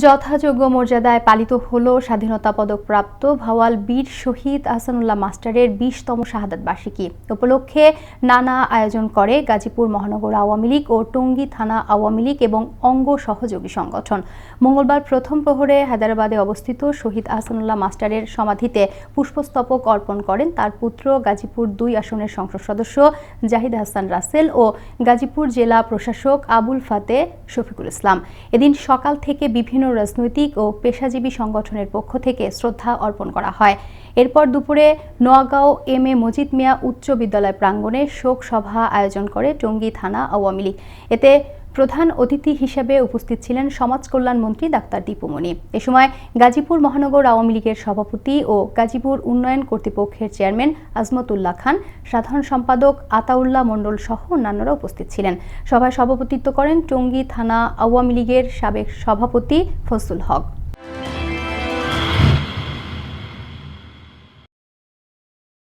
যথাযোগ্য মর্যাদায় পালিত হল স্বাধীনতা পদকপ্রাপ্ত ভাওয়াল বীর শহীদ আহসানুল্লাহ মাস্টারের বিশতম শাহাদাত বার্ষিকী। উপলক্ষে নানা আয়োজন করে গাজীপুর মহানগর আওয়ামী লীগ ও টঙ্গী থানা আওয়ামী লীগ এবং অঙ্গ সহযোগী সংগঠন। মঙ্গলবার প্রথম প্রহরে হায়দ্রাবাদে অবস্থিত শহীদ আহসানুল্লাহ মাস্টারের সমাধিতে পুষ্পস্তবক অর্পণ করেন তার পুত্র গাজীপুর দুই আসনের সংসদ সদস্য জাহিদ হাসান রাসেল ও গাজীপুর জেলা প্রশাসক আবুল ফাতে শফিকুল ইসলাম। এদিন সকাল থেকে বিভিন্ন রাজনৈতিক ও পেশাজীবী সংগঠনের পক্ষ থেকে শ্রদ্ধা অর্পণ করা হয়। এরপর দুপুরে নোয়াগাঁও এম এ মজিদ মিয়া উচ্চ বিদ্যালয় প্রাঙ্গণে শোক সভা আয়োজন করে টঙ্গী থানা আওয়ামী লীগ। এতে প্রধান অতিথি হিসেবে উপস্থিত ছিলেন সমাজ কল্যাণ মন্ত্রী ডাক্তার দীপুমণি এ সময় গাজীপুর মহানগর আওয়ামী লীগের সভাপতি ও গাজীপুর উন্নয়ন কর্তৃপক্ষের চেয়ারম্যান আজমতুল্লাহ খান, সাধারণ সম্পাদক আতাউল্লাহ মণ্ডল সহ অন্যান্যরা উপস্থিত ছিলেন। সভায় সভাপতিত্ব করেন টঙ্গী থানা আওয়ামী লীগের সাবেক সভাপতি ফজলুল হক।